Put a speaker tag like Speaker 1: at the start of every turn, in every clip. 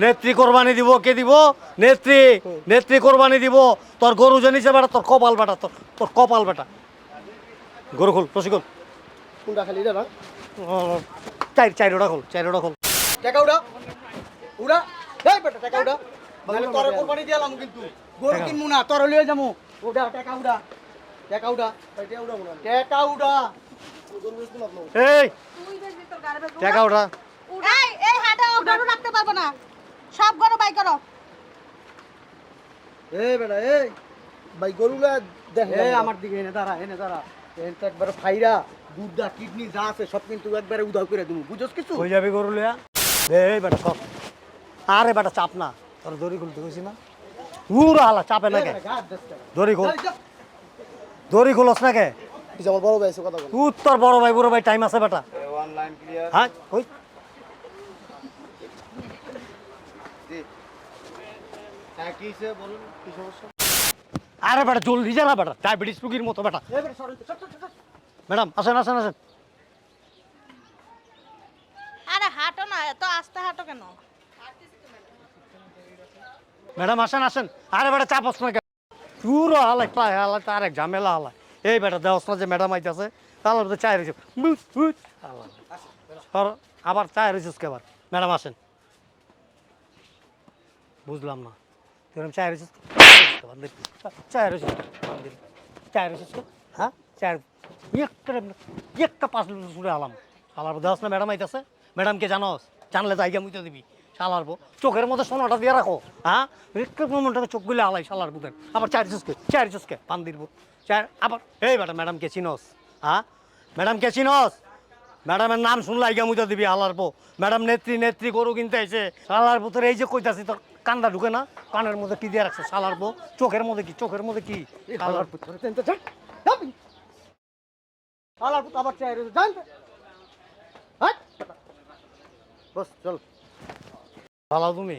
Speaker 1: নেত্রী কোরবানি দিব কে দিব? নেত্রী নেত্রী কোরবানি দিব। তোর গরু জানিছে বেটা তোর কপাল বেটা তোর তোর কপাল বেটা। গরু খোল প্রশিক্ষণ
Speaker 2: কোনটা খালি না?
Speaker 1: চাই চাইরোটা খোল চাইরোটা খোল।
Speaker 2: টাকা উড়া উড়া এই বেটা টাকা উড়া মানে তোরে কোরবানি দিলাম কিন্তু। গরু। কিনমু না তোর লিয়ে যামু উড়া টাকা উড়া টাকা উড়া টাকা উড়া মুনা টাকা উড়া
Speaker 1: এই টাকা ওঠা
Speaker 3: এই এই হাটে গরু রাখতে পারব না। সব গরু বাই করো।
Speaker 2: এই বেটা এই ভাই গরুলা দেখ এই আমার দিকে এনে দাঁড়া এনে দাঁড়া। এনে তো একবার ফাইরা দুধটা কিডনি যা আছে সব কিন্তু একবারে উদাও করে দেবো বুঝছ কিছু?
Speaker 1: কই যাবি গরু লিয়া। এই বেটা সব আরে বেটা চাপ না। তোর দড়ি খুলতে কইছি না? পুরা হালা চাপে না কে? দড়ি খোল। দড়ি খোলস না কে?
Speaker 2: বড় ভাই কথা বল।
Speaker 1: তুই তোর বড় ভাই বুড়ো ভাই টাইম আছে বেটা।
Speaker 2: অনলাইন ক্লিয়ার
Speaker 1: হ্যাঁ
Speaker 2: হ্যাঁ কি সে বলুন কি সমস্যা?
Speaker 1: আরে বেটা জলদি যা না বেটা ডায়াবেটিস রুগীর মতো বেটা। ম্যাডাম আসেন আসেন আসেন।
Speaker 3: আরে হাঁটো না এত আস্তে হাঁটো কেন?
Speaker 1: ম্যাডাম আসেন আসেন। আরে বেটা চাপস না কেন? পুরো হালাই প্রায় হালাই তার এক ঝামেলা হালাই এই বেটা দেওয়াস না যে ম্যাডাম আইতেছে তাহলে তো চায় রয়েছে আবার চায় রয়েছিস কে আবার। ম্যাডাম আসেন। বুঝলাম না। রয়েছিস কে? হ্যাঁ? চায় একটা একটা পাঁচ লিটার সুরে আলাম শালার দেওয়াস না ম্যাডাম আইতেছে। ম্যাডামকে জানোস। জানলে জায়গা মুইতে দিবি। শালার বো চোখের মধ্যে সোনাটা দিয়ে রাখো। হ্যাঁ? চোখ গুলে আলাই শালার বুধের আবার চার চুসকে চার চুসকে পান দিরবো চার আবার এই বেটা ম্যাডামকে চিনস। হ্যাঁ? ম্যাডামকে চিনস। ম্যাডামের নাম শুনলে আইগা মুইতে দিবি আলার পো ম্যাডাম নেত্রী নেত্রী গরু কিনতে আইছে। শালার পুতের এই যে কইতাছি তোর কান্দা ঢুকে না কানের মধ্যে কি দিয়ে রাখছে শালার পো চোখের মধ্যে কি চোখের মধ্যে কি?
Speaker 2: হালার পুত্র আবার চাই জান বস চল।
Speaker 1: ভালো তুমি?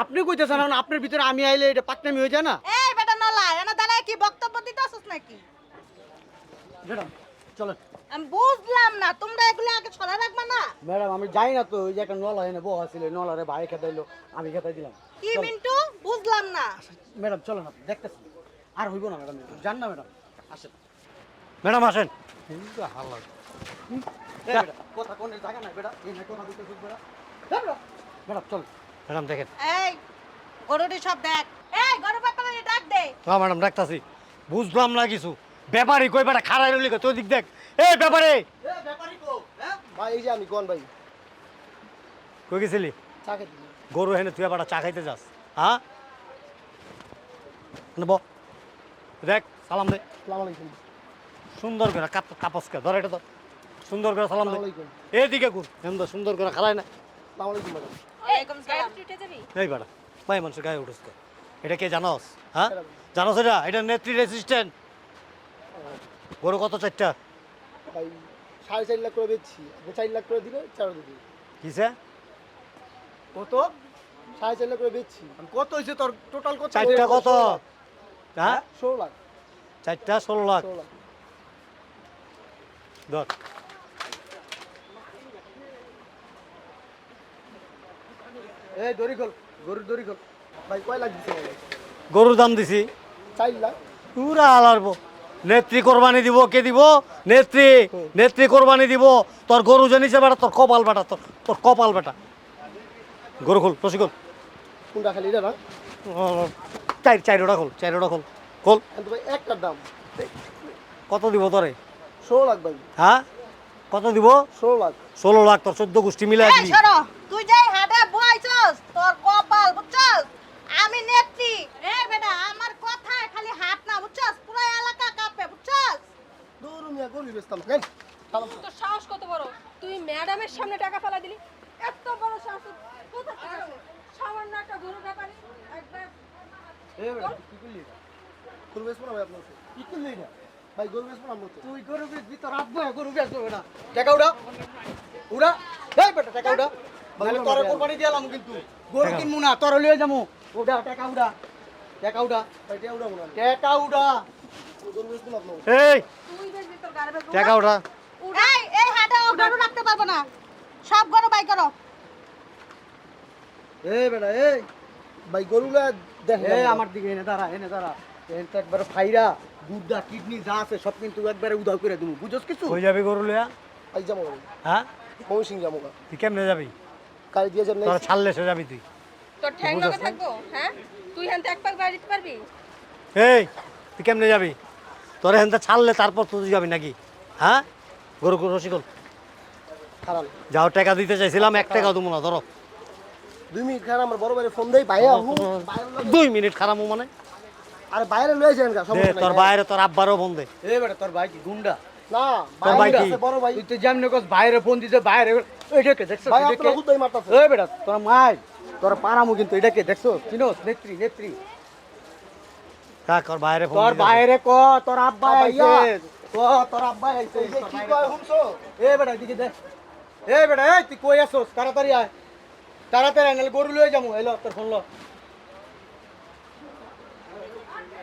Speaker 2: আপনি কইতেছেন এখন আপনার ভিতরে আমি আইলে এটা পাকনামি হয়ে যায় না?
Speaker 3: এই বেটা নলা এনে দাঁড়ায় কি বক্তব্য দিতে আসছ নাকি?
Speaker 2: ম্যাডাম চলেন।
Speaker 3: আমি বুঝলাম না তোমরা এগুলো আগে ছড়া রাখবা না
Speaker 2: ম্যাডাম আমি যাই না তো ওই যে একটা নলা এনে বউ আসলে নলারে ভাই খেতাইলো আমি খেতাই দিলাম।
Speaker 3: কি মিন্টু? বুঝলাম না।
Speaker 2: ম্যাডাম চলেন আপনি দেখতেছি। আর হইব না ম্যাডাম যান না ম্যাডাম। আসেন।
Speaker 1: ম্যাডাম আসেন। হাল্লা
Speaker 2: এই বেটা, কথা কোন জায়গা নাই বেটা। এই না কথা দিতে বেটা। এই ম্যাডাম চল।
Speaker 1: ম্যাডাম দেখেন।
Speaker 3: এই গরুটি সব দেখ। এই গরু ব্যাপারে ডাক দে।
Speaker 1: হ্যাঁ ম্যাডাম ডাকতাছি। বুঝলাম না কিছু। ব্যাপারই কই বেটা খারাই রইলি তুই দিক দেখ। এ ব্যাপারে।
Speaker 2: ভাই এই যে আমি কোন ভাই?
Speaker 1: কই গেছিলি?
Speaker 2: চা খেতে
Speaker 1: গরু হেনে তুই বেটা চা খাইতে যাস হ্যাঁ? নেব দেখ সালাম দে।
Speaker 2: আসসালামু আলাইকুম।
Speaker 1: সুন্দর করে কাপ কাপসকে ধর এটা তো সুন্দর করে সালাম দে। এদিকে কুর হেমদা সুন্দর করে খারাই না।
Speaker 2: আসসালামু আলাইকুম ম্যাডাম।
Speaker 3: সালাম
Speaker 1: এই বেটা ভাই মানুষের গায়ে উঠেছ এটা কে জানোস হ্যাঁ? জানোস এটা? এটা নেত্রী রেসিস্ট্যান্ট গরু কত চারটা?
Speaker 2: ভাই সাড়ে চার লাখ করে বেচছি আপনি চার লাখ করে দিলে চার দিবি।
Speaker 1: কিসে?
Speaker 2: কত? সাড়ে চার লাখ করে বেচছি কত হয়েছে তোর? টোটাল কত?
Speaker 1: চারটা কত? হ্যাঁ?
Speaker 2: ষোলো লাখ।
Speaker 1: চারটা ষোলো লাখ। ধর।
Speaker 2: এই দড়ি খোল। গরুর দড়ি খোল। ভাই কয় লাখ দিচ্ছে ভাই
Speaker 1: গরুর দাম দিছি।
Speaker 2: চার লাখ।
Speaker 1: পুরা আলারবো নেত্রী কোরবানি দিব কে দিব? নেত্রী নেত্রী কোরবানি দিব। তোর গরু জানিছে বেটা তোর কপাল বেটা তোর তোর কপাল বেটা। গরু খোল প্রশিক্ষণ
Speaker 2: কোনটা খালি না?
Speaker 1: চাই চাইরোটা খোল চাইরোটা খোল। খোল।
Speaker 2: একটার দাম।
Speaker 1: কত দিব তোরে?
Speaker 2: ষোলো লাখ ভাই।
Speaker 1: হ্যাঁ? কত দিব?
Speaker 2: ষোলো লাখ।
Speaker 1: ষোলো লাখ তোর চোদ্দ গোষ্ঠী মিলে দিবি।
Speaker 3: তুই যাই হাটে বইছস তোর কপাল বুঝছস? আমি নেত্রী। এই বেটা আমার কথায় খালি হাত না বুঝছস? পুরো এলাকা
Speaker 2: দূর মিয়া গরু বেচতাম কেন
Speaker 4: তোর সাহস কত বড়? তুই ম্যাডামের সামনে টাকা ফেলা দিলি? এত বড় সাহস কোথা থেকে আসে? সামান্য একটা গরু ব্যাপারে একবার
Speaker 2: এই বেটা কি করলি গরু না ভাই আপনার কাছে? কি করলি এটা? ভাই গরু না? তুই গরু বেচবি তোর আব্বা গরু বেচবো বেটা টাকা উড়া উড়া এই বেটা টাকা উড়া নাহলে তোরে দিলাম কিন্তু। গরু কিনমু না তোর লিয়ে যামু উড়া টাকা উড়া টাকা উড়া টাকা উড়া টাকা উড়া
Speaker 1: এই। টাকা ওঠা।
Speaker 3: এই এই হাটে ও গরু রাখতে পারব না। সব গরু বাই করো।
Speaker 5: এই বেটা এই। ভাই গরুগুলা দেখ
Speaker 2: এই আমার দিকে এনে দাঁড়া এনে দাঁড়া। এনে একবার ফাইরা গুদ্দা কিডনি যা আছে সব কিন্তু একবারে উদাও করে দেবো বুঝোস কিছু?
Speaker 1: কই যাবি গরু লইয়া
Speaker 5: আই যাব।
Speaker 1: হ্যাঁ?
Speaker 5: মৌ সিং যাব গা।
Speaker 1: তুই কেমনে যাবি?
Speaker 5: কাল দিয়ে যান
Speaker 1: তোরা ছাড়লে সে যাবি তুই।
Speaker 4: তোর ঠ্যাং লগে থাকব হ্যাঁ? তুই হ্যাঁ এক পাক বাড়ি পারবি?
Speaker 1: এই তুই কেমনে যাবি? তোর হেনতে ছাড়লে তারপর তুই যাবি নাকি? হ্যাঁ? গরু গরু রসিকল যাও টাকা দিতে চাইছিলাম এক টাকা দেবো না ধরো।
Speaker 5: দুই মিনিট খারাপ আমার বড় ভাইয়ের ফোন দেই ভাইয়া
Speaker 1: দুই মিনিট খারাপ মানে?
Speaker 5: আরে বাইরে লয়ে যান গা সমস্যা
Speaker 1: তোর বাইরে তোর আব্বারও ফোন দে।
Speaker 2: এই বেটা তোর ভাই কি গুন্ডা?
Speaker 5: না
Speaker 1: তোর ভাই কি?
Speaker 5: বড় ভাই।
Speaker 2: তুই তো যেমনি কস বাইরে ফোন দিছে বাইরে এটাকে দেখছ
Speaker 5: ভাই আপনার হুদাই মারতাছে
Speaker 2: এই বেটা তোর মাই তোর পারামু কিন্তু এটাকে দেখছ চিনোস নেত্রী নেত্রী।
Speaker 1: কাক ওর বাইরে ফোন
Speaker 2: তোর বাইরে ক? তোর আব্বা আইছে ক? তোর আব্বা আইছে।
Speaker 5: এই কি কয় শুনছো?
Speaker 2: এই বেটা এদিকে দে এই বেটা এই তুই কই আসছস তাড়াতাড়ি আয়। তাড়াতাড়ি আয় নাহলে গরু লয়ে যাব। এলো তোর ফোন ল।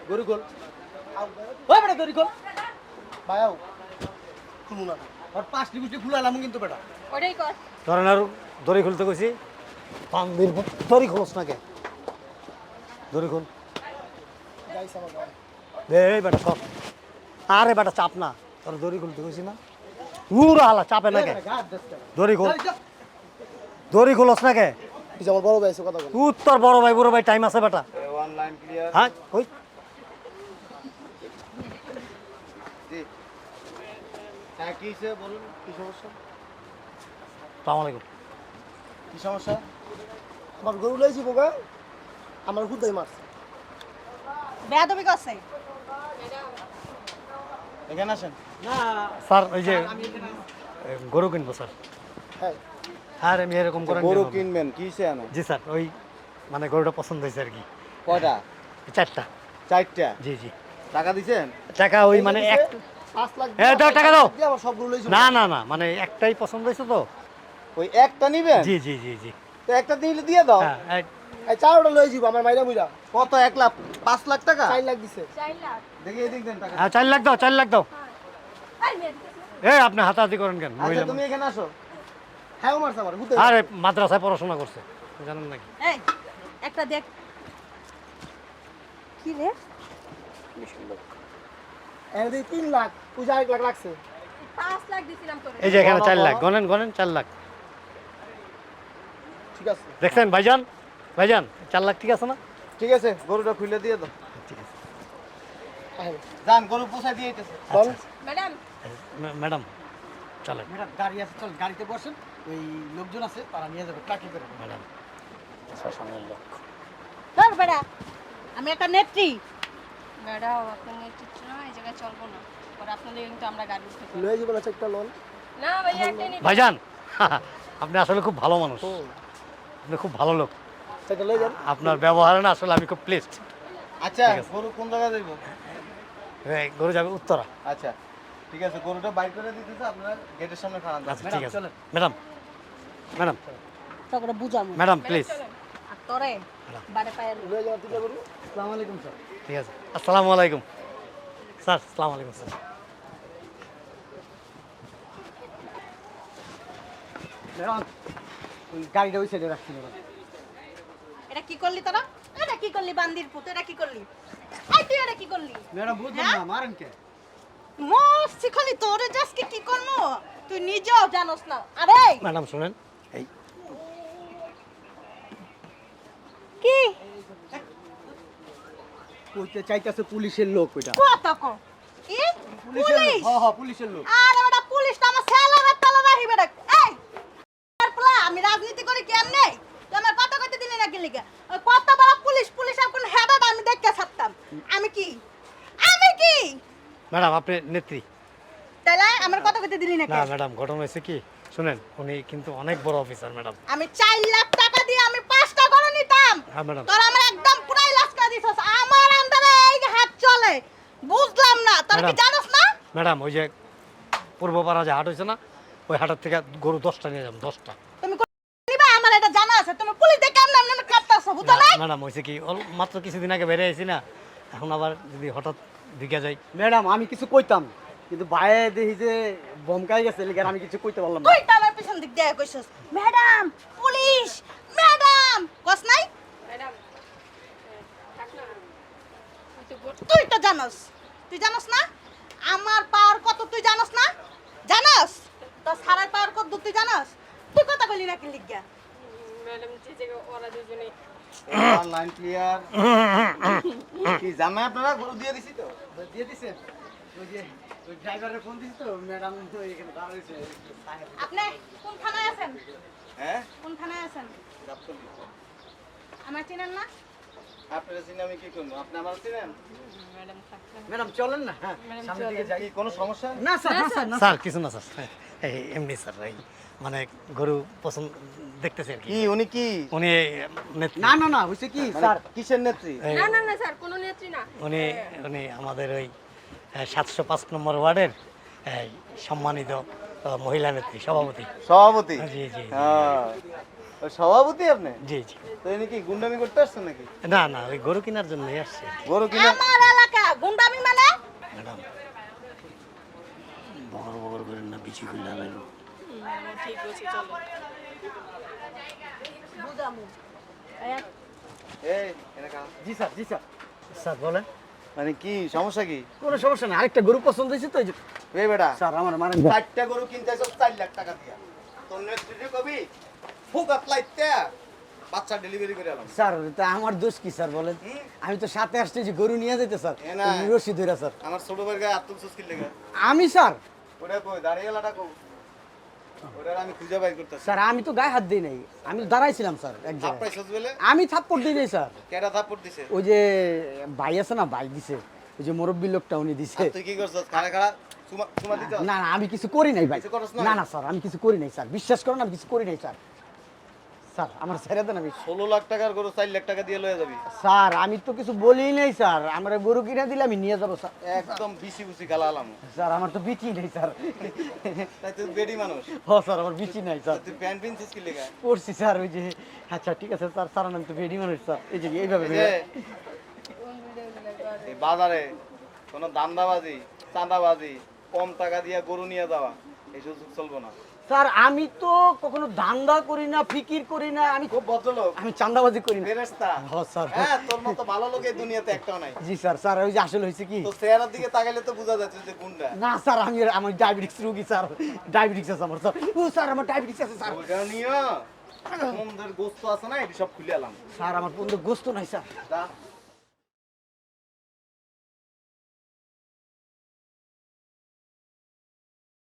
Speaker 2: গরু গোল ওই বেটা গরু গোল
Speaker 5: ভাইয়াও শুনুন না।
Speaker 2: আর পাঁচটি গুষ্টি খুলালাম কিন্তু বেটা।
Speaker 4: ওটাই কর।
Speaker 1: তোর আর দড়ি খুলতে কইছি? পান্দির দড়ি খোলস না কে? দড়ি খুল
Speaker 5: গাইস আমার ভাই।
Speaker 1: দে এই বেটা সব আরে বেটা চাপ না। তোর দড়ি খুলতে কইছি না। উড়া হালা চাপে না কে
Speaker 2: গাছ দেখতে
Speaker 1: দড়ি খোল। দড়ি খোলস না কে
Speaker 5: আমার বড় ভাই কথা বল।
Speaker 1: বড় ভাই বড় ভাই টাইম আছে বেটা। হ্যাঁ ওই
Speaker 2: হ্যাঁ কি হইছে বলুন কি সমস্যা?
Speaker 1: সালাম আলাইকুম।
Speaker 2: কি সমস্যা?
Speaker 5: আমার গরু যাব গা আমার হুদাই মারছে।
Speaker 3: বেয়াদবি করছে।
Speaker 2: এখানে আসেন। না।
Speaker 1: স্যার ওই যে গরু কিনবো স্যার।
Speaker 5: হ্যাঁ।
Speaker 1: আমি এরকম করেন
Speaker 2: গরু কিনবেন কি আনো
Speaker 1: জি স্যার ওই মানে গরুটা পছন্দ হয়েছে আর কি।
Speaker 2: কয়টা?
Speaker 1: চারটা।
Speaker 2: চারটা?
Speaker 1: জি জি।
Speaker 2: টাকা দিছেন?
Speaker 1: টাকা ওই মানে এক
Speaker 5: পাঁচ লাখ
Speaker 1: দাও, টাকা দাও। না না না মানে একটাই পছন্দ হয়েছে তো।
Speaker 2: ওই একটা নিবেন?
Speaker 1: জি জি জি জি।
Speaker 2: তো একটা দিলে দিয়ে দাও।
Speaker 1: হ্যাঁ
Speaker 5: এই চারটা যাব আমার মাইরা মুইরা
Speaker 2: কত? এক লাখ? পাঁচ লাখ টাকা?
Speaker 5: চার লাখ দিছে।
Speaker 4: চার লাখ।
Speaker 2: দেখি এদিক দেন টাকা
Speaker 1: হ্যাঁ চার লাখ দাও চার লাখ দাও।
Speaker 4: এই মেয়ে দিতেছে।
Speaker 1: এ
Speaker 4: না।
Speaker 1: আপনি হাতাহাতি করেন কেন?
Speaker 2: আচ্ছা তুমি এখানে আসো।
Speaker 5: হ্যাঁ ও মারছে আমার হুদাই
Speaker 1: আরে মাদ্রাসায় পড়াশোনা করছে। জানেন নাকি?
Speaker 3: এই একটা দেখ। কি রে?
Speaker 5: এনে দিই তিন লাখ। পূজা এক লাখ লাগছে
Speaker 4: পাঁচ লাখ দিছিলাম তোরে।
Speaker 1: এই যে এখানে
Speaker 2: বলো,
Speaker 1: চার লাখ।
Speaker 2: বলো।
Speaker 1: গনেন গনেন চার লাখ।
Speaker 5: ঠিক আছে।
Speaker 1: দেখছেন ভাইজান? ভাইজান চার লাখ ঠিক আছে না?
Speaker 2: ঠিক আছে গরুটা খুলে দিয়ে দাও।
Speaker 1: ঠিক আছে।
Speaker 5: হ্যাঁ
Speaker 2: যান গরু পোষায় দিয়ে দিতেছে
Speaker 5: বল।
Speaker 4: ম্যাডাম।
Speaker 1: ম্যাডাম চলেন।
Speaker 2: ম্যাডাম গাড়ি আছে চল গাড়িতে বসেন। ওই লোকজন আছে তারা নিয়ে যাবে ট্রাকে করে
Speaker 1: ম্যাডাম। শ্মশানের লোক।
Speaker 3: ধর বেড়া আমি একটা নেত্রী।
Speaker 4: ম্যাডাম আপনার নেতৃত্ব না এই জায়গায় চলবো না। পরে আপনাদের কিন্তু আমরা গাড়ি উঠতে
Speaker 5: লয়ে যাব না চারটা লোন।
Speaker 4: না ভাইয়া একটাই নিবো
Speaker 1: ভাইজান আপনি আসলে খুব ভালো মানুষ। আপনি খুব ভালো লোক। আপনার ব্যবহারে না আসলে আমি খুব প্লেসড
Speaker 2: আচ্ছা গরু কোন জায়গায় দেবো
Speaker 1: গরু যাবে উত্তরা।
Speaker 2: আচ্ছা ঠিক আছে গরুটা বাইর করে দিতেছে আপনার গেটের সামনে খাওয়ান
Speaker 1: আচ্ছা ঠিক আছে। Madam madam.
Speaker 3: তখন বুঝামু
Speaker 1: ম্যাডাম প্লিজ
Speaker 3: আর তোরে? বাড়ে পায়ে
Speaker 5: লয়ে যাওয়ার তিনটা গরু
Speaker 2: আসসালামু আলাইকুম স্যার।
Speaker 1: ঠিক আছে। আসসালামু আলাইকুম। স্যার আসসালামু আলাইকুম স্যার।
Speaker 2: ম্যাডাম ওই গাড়িটা ওই সাইডে রাখছি ম্যাডাম।
Speaker 3: এটা কি করলি তোরা? এটা কি করলি বান্দির পুত? এটা কি করলি? এই তুই এটা কি করলি?
Speaker 2: ম্যাডাম বুঝলাম
Speaker 3: হ্যাঁ?
Speaker 2: না মারেন কে?
Speaker 3: মোর শিখলি তোরে জাসকে কি করমু তুই নিজেও জানোস না। আরে!
Speaker 1: ম্যাডাম শুনেন। এই।
Speaker 3: কি?
Speaker 2: কইতে চাইতেছে পুলিশের লোক ওইটা।
Speaker 3: কত কো কি
Speaker 2: পুলিশের লোক
Speaker 3: পুলিশ?
Speaker 2: হ্যাঁ হ্যাঁ পুলিশের লোক।
Speaker 3: আরে বেটা পুলিশ তো আমার সেলা হাত তালা রাখি বেটা এই আর পোলা, আমি রাজনীতি করি কেমনে তুই আমার কথা কইতে দিলি না কি লিগে ওই কত বড় পুলিশ পুলিশ আর কোন হেডাটা আমি দেখতে ছাড়তাম আমি কি আমি কি
Speaker 1: ম্যাডাম আপনি নেত্রী।
Speaker 3: তাহলে আমার কথা কইতে দিলি না
Speaker 1: না ম্যাডাম ঘটনা হয়েছে কি? শুনেন উনি কিন্তু অনেক বড় অফিসার ম্যাডাম
Speaker 3: আমি চার লাখ টাকা দিয়ে আমি পাঁচটা করে নিতাম।
Speaker 1: হ্যাঁ ম্যাডাম
Speaker 3: তোর আমার একদম পুরাই লাশ করে দিছস। আমার আন্দারে এই যে হাত চলে। বুঝলাম না। তোর কি। জানোস না?
Speaker 1: ম্যাডাম ওই যে পূর্বপাড়া যে হাট হয়েছে না ওই হাটের থেকে গরু দশটা নিয়ে যাবেন দশটা।
Speaker 3: তুমি কোন- নিবা? আমার এটা জানা আছে। তুমি পুলিশ দেখে কেমন এমন কাটতাছো বুঝছ না
Speaker 1: ম্যাডাম হয়েছে কি? মাত্র কিছুদিন আগে বেরিয়ে আইছি না। এখন আবার যদি হঠাৎ দিকে যাই
Speaker 2: ম্যাডাম আমি কিছু কইতাম কিন্তু বাইরে দেখি যে বমকাই গেছে লিগার আমি কিছু কইতে পারলাম না।
Speaker 3: তুই তো আমার পিছন দিক দিয়ে কইছস? ম্যাডাম পুলিশ ম্যাডাম কস নাই?
Speaker 4: ম্যাডাম তুই তো গো-
Speaker 3: তুই তো জানোস তুই জানোস না? আমার পাওয়ার কত তুই জানোস না? জানোস? তো সারার পাওয়ার কত তুই জানোস? তুই কথা বলি না কি লিখিয়া
Speaker 4: ম্যাডাম যে যে ওরা দুজনে
Speaker 6: লাইন ক্লিয়ার কি জামাই আপনারা? গরু দিয়ে দিছি তো।
Speaker 2: দিয়ে দিছেন ওই যে ড্রাইভারের ফোন দিছি তো ম্যাডাম তো এখানে দাঁড়িয়েছে
Speaker 3: আপনি কোন থানায় আছেন?
Speaker 6: হ্যাঁ?
Speaker 3: কোন থানায় আছেন? আমার চেনেন না?
Speaker 6: আপনারা চিনে আমি কি করব? আপনি আমার চিনেন?
Speaker 4: ম্যাডাম
Speaker 2: চলেন না। হ্যাঁ সামনে দিকে যাই।
Speaker 6: কোনো সমস্যা?
Speaker 2: না স্যার স্যার
Speaker 1: কিছু না স্যার। এমনি স্যার মানে গরু পছন্দ দেখতেছে আর কি।
Speaker 6: উনি কি?
Speaker 1: উনি নেত্রী।
Speaker 2: না না না হইছে কি?
Speaker 6: মানে
Speaker 2: স্যার
Speaker 6: কিসের নেত্রী?
Speaker 4: না না না স্যার কোনো নেত্রী না।
Speaker 1: উনি উনি আমাদের ওই সাতশো পাঁচ নম্বর ওয়ার্ডের সম্মানিত মহিলা নেত্রী সভাপতি।
Speaker 6: সভাপতি?
Speaker 1: জি, জি।
Speaker 6: হ্যাঁ। ওই সভাপতি আপনি?
Speaker 1: জি জি।
Speaker 6: তো ইনি কি গুন্ডামি করতে আসছেন নাকি?
Speaker 1: না না ওই গরু কেনার জন্যই আসছে
Speaker 6: গরু কিনা
Speaker 3: আমার এলাকা গুন্ডামি মানে?
Speaker 1: ম্যাডাম বগর বগর করে না বিচি লাগল
Speaker 4: ঠিক চলো।
Speaker 2: জি স্যার জি স্যার।
Speaker 1: স্যার বলেন।
Speaker 6: মানে কি সমস্যা কি?
Speaker 2: কোনো সমস্যা নেই আরেকটা গরু পছন্দ হয়েছে তো এই
Speaker 6: বেটা
Speaker 2: স্যার আমার মারেন।
Speaker 6: চারটা গরু কিনতে চার লাখ টাকা দিয়া। তোর কবি ফুকাত লাইতে বাচ্চা ডেলিভারি করে এলাম
Speaker 2: স্যার তা আমার দোষ কি স্যার বলেন? আমি তো সাথে আসছি যে গরু নিয়ে যেতে স্যার।
Speaker 6: এ না।
Speaker 2: রশি ধরে স্যার।
Speaker 6: আমার ছোট গায়ে লেগে।
Speaker 2: আমি স্যার?
Speaker 6: ওটা কই দাঁড়িয়ে লাটা ওটা আমি খুঁজে বাইর করতেছি
Speaker 2: স্যার আমি তো গায়ে হাত দিই নাই। আমি দাঁড়াইছিলাম স্যার আমি থাপ্পড় দিই নাই স্যার। ওই যে ভাই আছে না ভাই দিছে। ওই যে মুরব্বী লোকটা উনি দিছে। না না আমি কিছু করি নাই ভাই।
Speaker 6: না?
Speaker 2: না না স্যার আমি কিছু করি নাই স্যার। বিশ্বাস করেন আমি কিছু করি নাই স্যার। স্যার আমার ছেড়ে দেন আমি।
Speaker 6: ষোলো লাখ টাকার গরু চার লাখ টাকা দিয়ে লয়ে যাবি।
Speaker 2: স্যার আমি তো কিছু বলি নাই স্যার। আমরা গরু কিনে দিলে আমি নিয়ে যাব স্যার।
Speaker 6: একদম বিসি বুসি গালালাম।
Speaker 2: স্যার আমার তো বিচি নেই স্যার।
Speaker 6: তাই তুই বেডি মানুষ।
Speaker 2: স্যার আমার বিচি নাই স্যার।
Speaker 6: তুই প্যান্ট পিনছিস কি
Speaker 2: পড়ছি স্যার ওই যে আচ্ছা ঠিক আছে স্যার স্যার আমি তো বেডি মানুষ স্যার। এই যে এইভাবে
Speaker 6: বাজারে কোনো দান্দাবাজি চাঁদাবাজি কম টাকা দিয়ে গরু নিয়ে যাওয়া এই সুযোগ চলবো না।
Speaker 2: স্যার আমি তো কখনো ধান্দা করি না ফিকির করি না আমি
Speaker 6: খুব ভদ্রলোক।
Speaker 2: আমি চান্দাবাজি করি না।
Speaker 6: ফেরেস্তা
Speaker 2: হ স্যার।
Speaker 6: হ্যাঁ তোর মতো ভালো লোক এই দুনিয়াতে একটাও নাই।
Speaker 2: জি স্যার স্যার ওই যে আসলে হয়েছে কি?
Speaker 6: তো চেহারার দিকে তাকাইলে তো বোঝা যাচ্ছে যে কোনটা
Speaker 2: না স্যার আমি আমার ডায়াবেটিক্স রুগী স্যার। ডায়াবেটিক্স আছে আমার স্যার। ও স্যার আমার ডায়াবেটিক্স আছে স্যার।
Speaker 6: ওইটা নিয়ে মন্দের গোস্ত আছে না এটি সব খুলে এলাম।
Speaker 2: স্যার আমার বন্ধু গোস্ত নাই স্যার।
Speaker 6: যা